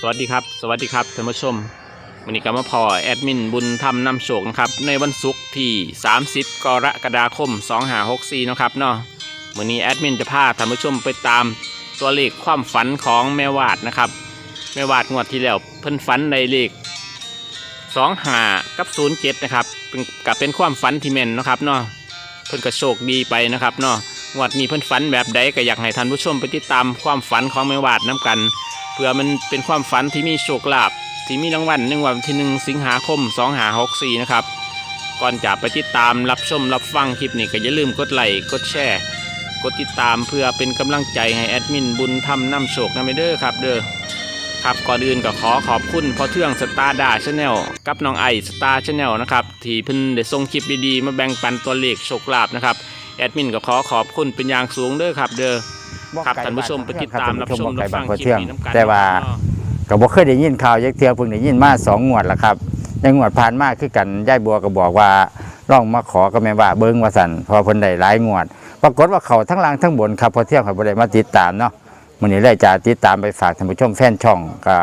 สวัสดีครับ สวัสดีครับท่านผู้ชมวันนี้ก็มาพอแอดมินบุญธรรมนำโชคนะครับในวันศุกร์ที่ 30 กรกฎาคม 2564นะครับเนาะวันนี้แอดมินจะพาท่านผู้ชมไปตามตัวเลขความฝันของแม่วาดนะครับแม่วาดงวดที่แล้วเพิ่นฝันในเลข2หกับ 07 นะครับเป็นกับเป็นความฝันที่แม่นนะครับเนาะเพิ่นก็โชคดีไปนะครับเนาะงวดนี้เพิ่นฝันแบบใดก็อยากให้ท่านผู้ชมไปติดตามความฝันของแม่วาดน้กัน พื่อมันเป็นความฝันที่มีโชคลาภที่มีรางวัลในวันที่หนึ่งสิงหาคม2หา64นะครับก่อนจะไปติดตามรับชมรับฟังคลิปนี้ก็อย่าลืมกดไลค์กดแชร์กดติดตามเพื่อเป็นกำลังใจให้แอดมินบุญทำนำโชคนะไม่เด้อครับเด้อครับก่อนอื่นก็ขอขอบคุณพ่อเทืองสตาร์ดาชาแนลกับน้องไอสตาร์ชาแนลนะครับที่เพิ่นได้ส่งคลิปดีๆ มาแบ่งปันตัวเลขโชคลาภนะครับแอดมินก็ขอขอบคุณเป็นอย่างสูงเด้อครับเด้อ ครับท่านผู้ชมไปติดตามรับชมรับฟังคลิปนี้น้ำกันแต่ว่าก็บ่เคยได้ยินข่าวยักเทือเพิ่งได้ยินมาสองงวดแล้วครับยังงวดผ่านมาคือกันยายบัวก็บอกว่าลองมาขอกับแม่ว่าเบิ่งว่าสั่นเพอเพิ่นได้หลายงวด ปรากฏว่าเขาทั้งล่างทั้งบนครับพอเที่ยงเขาบ่ได้มาติดตามเนาะมื้อนี้เลยจะติดตามไปฝากท่านผู้ชมแฟนช่องก็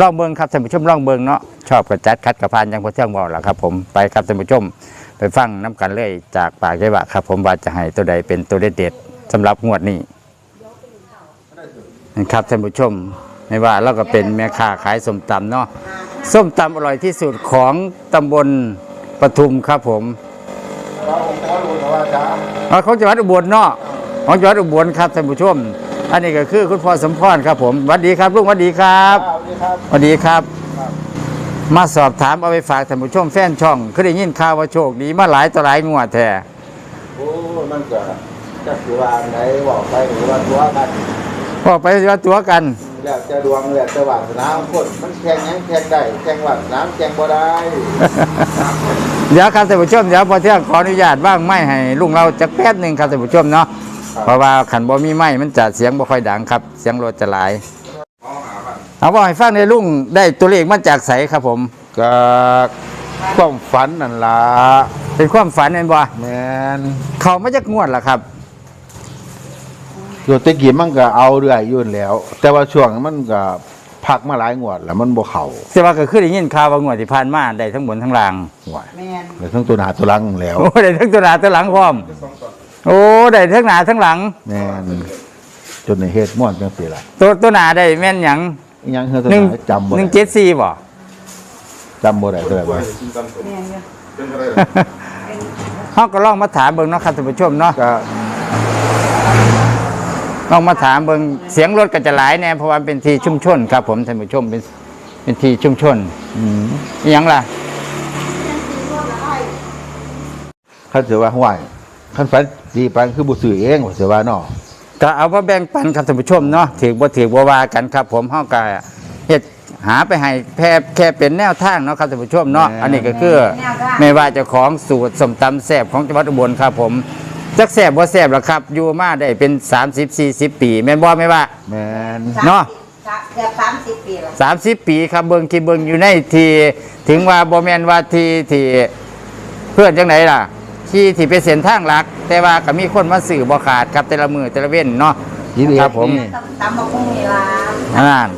ลองเบิ่งครับท่านผู้ชมลองเบิ่งเนาะชอบก็จัดคัดกระพานอยังพอเที่ยงบอกล่ะครับ ผมไปครับท่านผู้ชมไปฟังน้กันเลยจากปากยายว่าครับ ผมว่าจะให้ตัวใดเป็นตัวเด็ดๆสำหรับงวดนี้ นะครับท่านผู้ชมไม่ว่าเราก็เป็นแม่ค้าขายส้มตำเนาะส้มตำอร่อยที่สุดของตำบลปทุมครับผมอ๋อของจังหวัดอุบลเนาะของจังหวัดอุบลครับท่านผู้ชม อันนี้ก็คือคุณพ่อสมพรครับผมสวัสดีครับลุงสวัสดีครับสวัสดีครับ มาสอบถามเอาไปฝากท่านผู้ชมแฟนช่องเคยได้ยินข่าวว่าโชคดีมาหลายต่อหลายงวดแท้โอ้มันก็จะคือว่าไหนบอกไปหรือว่าตัวกัน บอกไปว่าตัวกัน แล้วจะดวงแล้วจะวาสนาของคนมันแข่งหยังแข่งได้แข่งวาสนาแข่งบ่ได้ เดี๋ยวครับท่านผู้ชมเดี๋ยวพอเที่ยงขออนุญาตว่างไม่ให้ลุงเราจะแป๊บหนึ่งครับท่านผู้ชมเนาะเพราะว่าขันบ่มีไม้มันจะเสียงบ่ค่อยดังครับ เสียงรถจะหลาย เอาว่าให้ฟังในอยลุงได้ตัวเลขมาจากไสครับผม ก็ความฝันนั่นล่ะเป็นความฝันเห็นบ่แม่นเขามาจากงวดล่ะครับ อยู่ตะกี้มันก็เอาเรื่อยอยุ่นนแล้ว แต่ว่าช่วงนั้นมันก็พักมาหลายงวดแล้วมันบ่เข้าแต่ว่าก็คือได้ยินข่าวว่างวดที่ผ่านมาได้ทั้งบนทั้งล่างห่วยเลยทั้งตัวหน้าตัวหลังแล้ว โอ้ได้ทั้งตัวหน้าตัวหลังพร้อม โอ้ได้ทั้งหน้าทั้งหลัง แม่นจนในเฮ็ดม่วนจังซี่ล่ะตัวตัวหน้าได้แม่นหยังอิหยังเฮ็ดตัวหนึ่งหน้าจำบ่หนึ่งได้เจ็ดสี่บ่ จำบ่ได้ตัวใดบ่เฮาก็ลองมาถามเบิ่งเนาะครับท่านผู้ชมเนาะก็ ลองมาถามเบิ่งเสียงรถก็จะหลายแน่เพราะว่าเป็นที่ชุมชนครับ ผมท่านผู้ชมเป็นเป็นที่ชุมชนอืมอหยังล่ะ คันถือว่าห่วยคันฝันดีปานคือบ่ซื้อเองว่าสิว่าเนาะก็เอามาแบ่งปันครับท่านผู้ชมเนาะถือบ่ถือบ่ว่ากันครับ ผมเฮาก็เฮ็ดหาไปให้แค่แค่เป็นแนวทางเนาะครับท่านผู้ชมเนาะอันนี้ก็คือไม่ว่าเจ้าของสูตรสมตำแซ่บของจังหวัดอุบลครับผม จักแซ่บบ่แซ่บล่ะครับ อยู่มาได้เป็น 30 40 ปี แม่นบ่แม่ว่า แม่นเนาะ เกือบสามสิบปีแล้ว30 ปีครับเบิ่งที่เบิ่งอยู่ในที่ถึงว่าบ่แม่นว่าที่ที่เพื่อนจังไดล่ะ ที่ที่เป็นเส้นทางหลัก แต่ว่าก็มีคนมาซื้อบ่ขาดครับแต่ละมือแต่ละเว้นเนาะ ยี่สิบคเอ็รัดบผม นี่ตำบักหุ่งเวลานั่น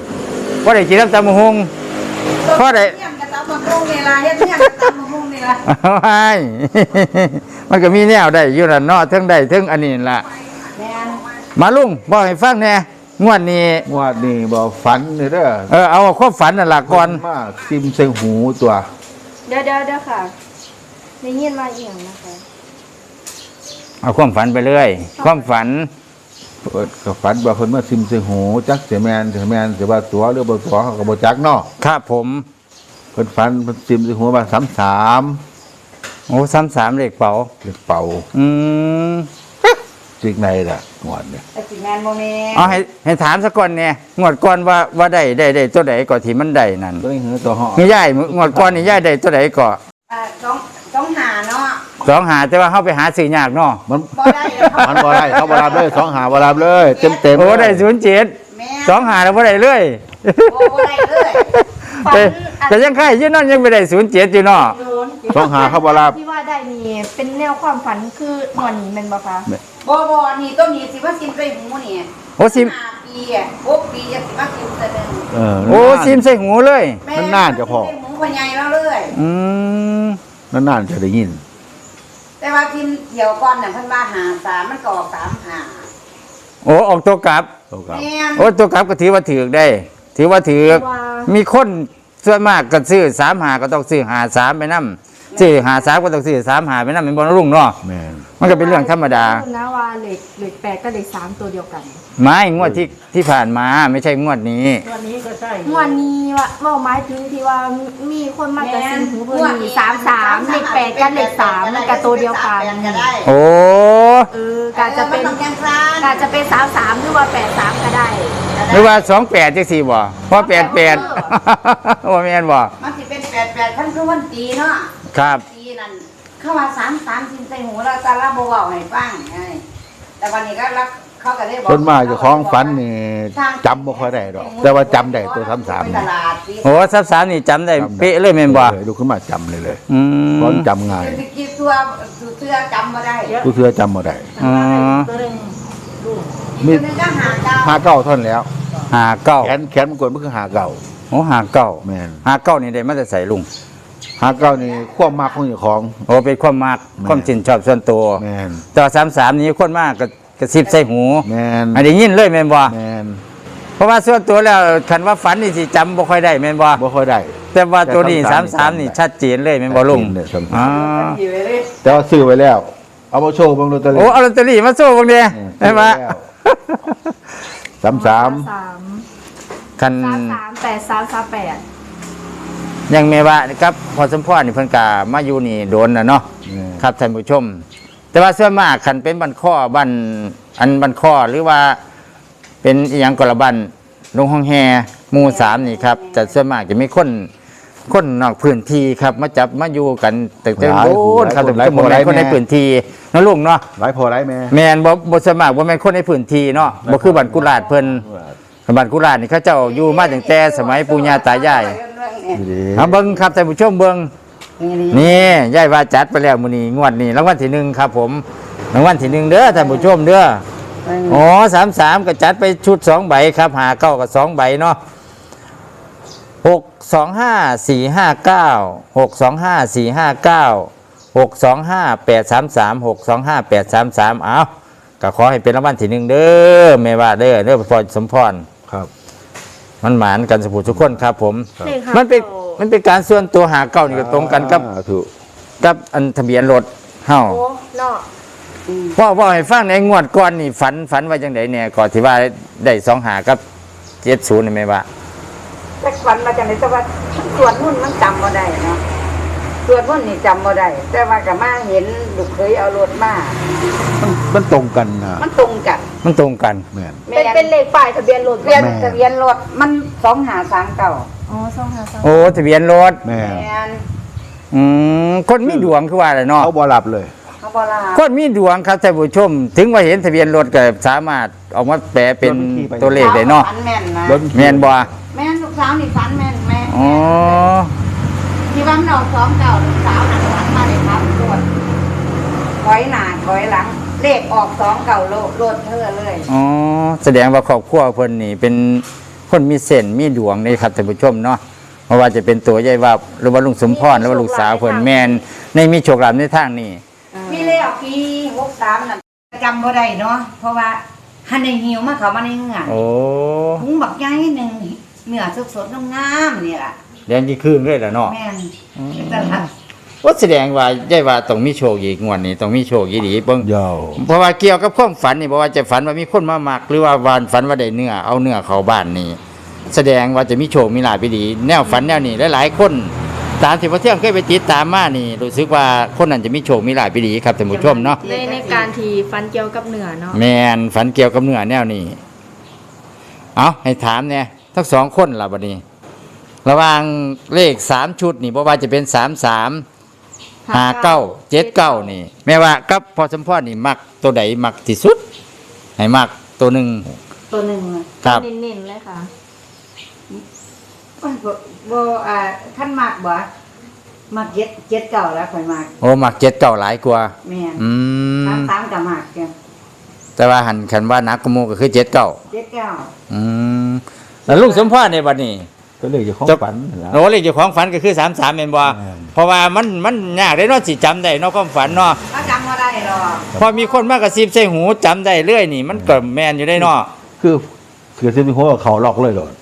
บ่ได้กินน้ำตาลมะฮุงพอได้เที่ยงกับตำบักหุ่งเวลาเฮ็ดเที่ยงกับตำบักหุ่งเวลาไม่ มันก็มีแนวได้อยู่ละเนาะเทั้งได้เทั้งอันนี้ล่ะ แม่นมาลุงบอกให้ฟังแหน่งวดนี้ งวดนี้บ่ฝันนี่เด้อเออเอาความฝันนั่นล่ะก่อน มาซิมใส่หูตัวเดี๋ยวเดี๋ยวเดี๋ยวค่ะได้ยินมาอีกอย่างนะคะ เอาความฝันไปเรื่อยความฝันเปิดก็ฝันว่าเพิ่นมาซิมใส่หูจักเสียแมนเสียแมนสิว่าตัวหรือบ่ตัวเขาก็บ่จักเนาะครับผม เพิ่นฝันเพิ่นซิมใส่หูว่า33 โอ้ซ้ำสามเลขเป๋าเลขเป่าอืมจิกในล่ะงวดนี้แต่สิแม่นบ่แม่นเอาให้ให้ถามสักก่อนเนี่ยงวดก่อนว่าว่าได้ได้ได้ตัวใดก่อนที่มันได้นั่นตัวนี้คือตัวห่อนี่ย่ายงวดก่อนนี่ย่ายได้ตัวใดก่อนอ่าต้องต้องหาเนาะสองหาแต่ว่าเฮาไปหาซื้อยากเนาะมันบ่ได้แล้วมันบ่ได้เขาบ่รับเลยสองหาบ่รับเลยเต็มๆโอ้ได้ศูนย์เจ็ดแม่นสองหาแล้วบ่ได้เลยโอ้บ่ได้เลยแต่แต่ยังไข่ยี่นั่นยังไม่ได้ศูนย์เจ็ดอยู่เนาะโดน สองหาเขาบ่รับที่ว่าได้นี่เป็นแนวความฝันคือหนวดนี้เป็นบ่คะบ่บ่นี่ต้นนี้สิว่าสิไปหูนี่โอ้สิห้าปีอะหกปีจะสิมากินซะนึงเออโอ้ซิมใส่หูเลย แม่มันน่าจะพอเป็นหมูพญายแล้วเลยอืมนานๆจะได้ยิน แต่ว่าทีมเดี่ยวก่อนเนี่ยเพิ่นมาหาสามมันก็ออกสามหาโอ้ออกตัวกลับ ตัวครับ แม่นโอ้ตัวกลับก็ถือว่าถือได้ ถือว่าถือว่ามีคนส่วนมากก็ซื้อสามหาก็ต้องซื้อหาสามไปนํ ซื้อหาสามก็ต้องซื้อสามหาไปนํเป็นบอลรุ่งเนาะแม่นมันก็เป็นเรื่องธรรมดา นะว่าเหล็กเหล็กแปดก็เหล็กสามตัวเดียวกันไม่งวดที่ที่ผ่านมาไม่ใช่งวดนี้ วันนี้ว่าว่าหมายถึงที่ว่ามีคนมากระซิบหูเพื่อนมีสามสามเหล็กแปดกับเหล็กสามมันกับตัวเดียวกันก็ได้โอ้เออกาจะเป็นออมัต้องยังคลานกาจะเป็นสามสามหรือว่าแปดสามก็ได้ หรือว่าสองแปดจังสี่บ่เพราะแปดแปด ว่าแม่นบ่ มันสิเป็นแปดแปดขั้นคือวันตีเนาะ ครับตีนั่นเข้ามาสามสามสินใส่หูแล้วแต่ละบ่เว้าให้ฟังไงแต่วันนี้ก็รับเขาก็ได้บอกส่วนมากเจ้าของฝันนี่จำบ่ค่อยได้ดอก แต่ว่าจำได้ตัวซ้ำๆไปนี่ตลาดสิโอ้ซับสามนี่จำได้เป๊ะเลยแม่นบ่เลยดูขึ้นมาจำเลยเลยอืมเพราะจำง่ายเดี๋ยวสิคิดตัวเสื้อจำบ่ได้กูเสือจำบ่ได้อ๋อมีตัวนึงก็หาเก้าหาเก้าเท่านนแล้ว หาเก้าแขนแขนมันกดมันคือหาเก้าโอ้หาเก้าแม่นหาเก้านี่ได้มาแต่ใส่ลุง หาเก้านี่ความมากของเจ้าของ โอ้เป็นความมักแม่นความชินชอบส่วนตัวแม่นแต่สามสามนี้คนมากก็กระซิบใส่หูแม่นอันนี้ยินเลยแม่นบ่แม่นเพราะว่าส่วนตัวแล้วคันว่าฝันนี่สิจำบ่ค่อยได้แม่นบ่บ่ค่อยได้ แต่ว่าตัวนี้แต่สามสามสามๆนี่นี่ชัดเจนเลยแม่นบ่ลุงชัดเจนเลยสามๆอ๋ออยู่เลย แต่ว่าซื้อไว้แล้ว เอามาโชว์เบิ่งลอตเตอรี่โอ้เอาลอตเตอรี่มาโซ่บังเด้ได้ปะสามสามสามคันสามสามแปดสามสามแปด ยังแม่ว่าครับพอสมพรนี่เพิ่นก็มาอยู่นี่โดนน่ะเนาะครับท่านผู้ชม แต่ว่าส่วนมากคันเป็นบันข้อบันอันบันข้อหรือว่าเป็นอหยังกละบันลงห้องแฮหมู่สามนี่ครับแต่ส่วนมากจะมีคนคนนอกพื้นที่ครับมาจับมาอยู่กันแต่แต่หลายโอ้ครับหลายคนแต่บ่แม่นคนหลายแม่ในพื้นที่เนาะลุงเนาะหลายพอหลายแม่ แม่นบ่บ่สวนมัครบ่แม่นคนในพื้นที่เนาะบ่คือบ้านกุหลาดเพิ่นบ้านกุหลาดนี่เขาเจ้าอยู่มาตั้งแต่สมัยปู่ย่าตายายดีดี เอาเบิ่งครับท่านผู้ชมเบิ่งนี่นี่ยายว่าจัดไปแล้วมื้อนี้งวดนี้รางวัลที่หนึ่งครับ ผมรางวัลที่หนึ่งเด้อท่านผู้ชมเด้ออ๋อสามสามก็จัดไปชุดสองใบครับหาเก้ากับสองใบเนาะหกสองห้าสี่ห้าเก้าหกสองห้าสี่ห้าเก้าหกสองห้าแปดสามสามหกสองห้าแปดสามสามเอาก็ขอให้เป็นรางวัลที่หนึ่งเด้อแม่ว่าเด้อเด้อพอสมพรครับ มันหมานกันสมบูรณ์ทุกคนครับ ผมครับเลขห้ามันเป็นโตมันเป็นการส่วนตัวหาเก้านี่ก็ตรงกันกับอ่าถูกกับอันทะเบียนรถเฮา โอ้เนาะพ่อพ่อให้ฟังในงวดก่อนนี่ฝันฝันว่าจังไดเนี่ยก่อนที่ว่าได้สองหากับเจ็ดศูนย์นี่ไหมว่าแต่ฝันมาจากไหนแต่ว่าส่วนมุ่นมันจำบ่ได้เนาะ ส่วนมุ่นนี่จำบ่ได้แต่ว่าก็มาเห็นลูกเคยเอารถมามันมันตรงกันนะมันตรงกันมันตรงกันแม่นเป็นเป็นเลขป้ายทะเบียนรถทะเบียนแม่ทะเบียนรถมันสองหาสามเก่าอ๋อสองห้าสองโอ้ทะเบียนรถแม่นแม่นอืมคนมีดวงคือว่าอะไรเนาะเขาบ่หลับเลยเขาบ่ลาคนมีดวงครับท่านผู้ชม ถึงว่าเห็นทะเบียนรถก็สามารถออกมาแปลเป็นตัวเลขได้เนาะฝันแม่นนะรถแม่นบ่แม่นลูกสาวนี่ฝันแม่นแม่นอ๋อ ที่ว่ามันออกสองเก่าลูกสาวหันฝันมาเลยครับรถถอยหน้าถอยหลัง เลขออกสองเก่าโลรถเธอเลยอ๋อแสดงว่าครอบครัวเพิ่นนี่เป็นคนมีเส้นมีดวงนี่ครับท่านผู้ชมเนาะเพราะว่าจะเป็นตัวยายว่าหรือว่าลุงสมพรหรือว่าลูกสาวเพิ่นแม่นในมีโชคลาภในทางนี้มีเลขปีหกสามน่ะจำบ่ได้เนาะเพราะว่าหันในหิวมาเขามาในเหงื่อโอ้ถุงบักใหญ่หนึ่งเนื้อสดๆงามๆนี่ล่ะ แดงยี่ครึ่งเลยแหละเนาะแม่นเป็นตลาดว่าแสดงว่าได้ว่าต้องมีโชคอีกงวดนี้ต้องมีโชคอีดีเบิ่งยาวเพราะว่าเกี่ยวกับความฝันนี่เพราะว่าจะฝันว่ามีคนมามักหรือว่าวันฝันว่าได้เนื้อเอาเนื้อเข้าบ้านนี่แสดงว่าจะมีโชคมีลาภไปดีแนวฝันแนวนี้หลายๆคนตามที่พระเที่ยงเคยไปติดตามมานี่รู้สึกว่าคนนั้นจะมีโชคมีลาภไปดีครับท่านผู้ชมเนาะในในการทีฟันเกี่ยวกับเหนือเนาะแมนฝันเกี่ยวกับเนื้อแนวนี้เอาให้ถามเนี่ยทั้งสองคนล่ะบัดนี้ ระหว่างเลขสามชุดนี่เพราะว่าจะเป็นสามสามหาเก้าเจ็ดเก้านี่ แม่ว่ากับพอสมพรนี่มักตัวใดมักที่สุดให้มักตัวหนึ่งตัวหนึ่งอะครับเน้นๆเลยค่ะโอ้ยบ่บ่อ่าท่านมากบ่มักเจ็ดเจ็ดเก่าแล้วค่อยมากโอ้มักเจ็ดเก้าหลายกว่าแม่นอืมสามสามกับมากแกแต่ว่าหันคันว่านักกว่าหมูก็คือเจ็ดเก้าเจ็ดเก้าอืมแล้วลุงสมพรในบัดนี้ ก็เลยจะของจะฝันนั่นล่ะ โอ้เลขเจ้าของฝันก็คือ33แม่นบ่อืมเพราะว่ามันมันยากได้เนาะสิจำได้เนาะความฝันเนาะเขาจำว่าได้หรอกพอมีคนมากระซิบใส่หูจำได้เรื่อยนี่ มันก็แม่นอยู่ได้เนาะคือคือสิมีหัวเขาล็อกเลยโดด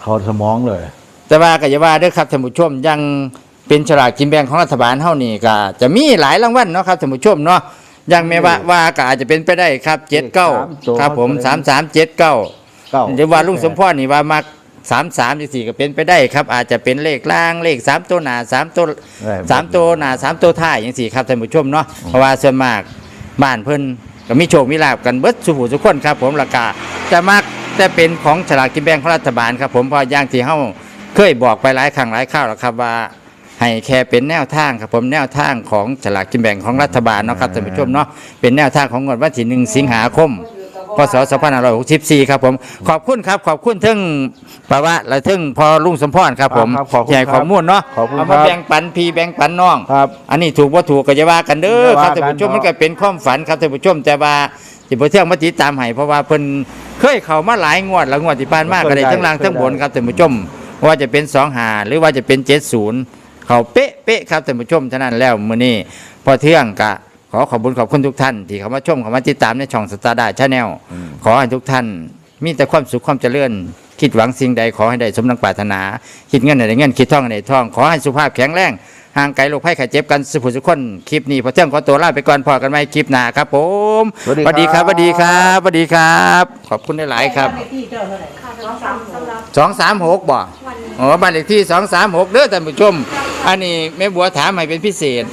เขาสมองเลย แต่ว่าก็อย่าว่าเด้อครับท่านผู้ชมยังเป็นฉลากกินแบ่งของรัฐบาลเฮานี่ก็จะมีหลายรางวัลเนาะครับท่านผู้ชมเนาะอยังแม่ว่าว่าก็อาจจะเป็นไปได้ครับ79ครับผม3379เก้า เดี๋ยวว่าลุงสมพรนี่ว่ามัก สามสามสี่ก็เป็นไปได้ครับ อาจจะเป็นเลขล่างเลขสามตัวหนาสามตัวได้สามตัวหนาสามตัวท้ายอย่างสี่ครับท่านผู้ชมเนาะเพราะว่าส่วนมากบ้านเพิ่นก็มีโชคมีลาบกันเบิดสุผู้ทุกคนครับ ผมราคาจะมักแต่เป็นของฉลากกินแบ่งของรัฐบาลครับ ผมเพราะอย่างที่เฮาเคยบอกไปหลายครั้งหลายคราวแล้วครับว่าให้แค่เป็นแนวทางครับผมแนวทางของฉลากกินแบ่งของรัฐบาลเนาะครับท่านผู้ชมเนาะเป็นแนวทางของงวดวันที่หนึ่งสิงหาคม พศ2564 ครับผม ขอบคุณครับ ขอบคุณทั้งปาวะและทั้งพอลุงสมพรครับผมครับขอบคุณแจกครับข้อมูลเนาะขอบคุณเอาครัมาบแบ่งปันพี่แบ่งปันน้อง ครับอันนี้ถูกว่าถูกก็จะว่ากันเด้ออย่าคว่ารับท่านผู้ชมกันเนาะมันก็เป็นความฝันครับท่านผู้ชมแต่ว่าที่บ่เที่ยงมาติดตามให้เพราะว่าเพิ่นเคยเข้ามาหลายงวดแล้วงวดที่ผ่านมาก็ได้ทั้งล่างทั้งบนครับท่านผู้ชมว่าจะเป็น2หาหรือว่าจะเป็น 70 เขาเป๊ะเป๊ะครับท่านผู้ชมฉะนั้นแล้วมื้อนี้พอเที่ยงกะ ขอขอบคุณขอบคุณทุกท่าน ที่เข้ามาชมเข้ามาติดตามในช่องสตาร์ดาชาแนลขอให้ทุกท่าน มีแต่ความสุขความเจริญคิดหวังสิ่งใดขอให้ได้สมดังปรารถนา คิดเงินให้ได้เงินคิดท่องให้ได้ท่อง ขอให้สุขภาพแข็งแรงห่างไกลโรคภัยไข้เจ็บกันสุขสุขคนคลิปนี้พอเที่ยงขอตัวลาไปก่อนพอกันไหมคลิปหน้าครับผมสวัสดีสวัสดีครับคสรับวัสดีครับสวัสดีครับ ขอบคุณหลายๆครับค่ะสำหรับสำหรับสองสามหกบ่วันนี้อ๋อบ้านเลขที่สองสามหกเด้อท่านผู้ชม อันนี้แม่บัวถามให้เป็นพิเศษ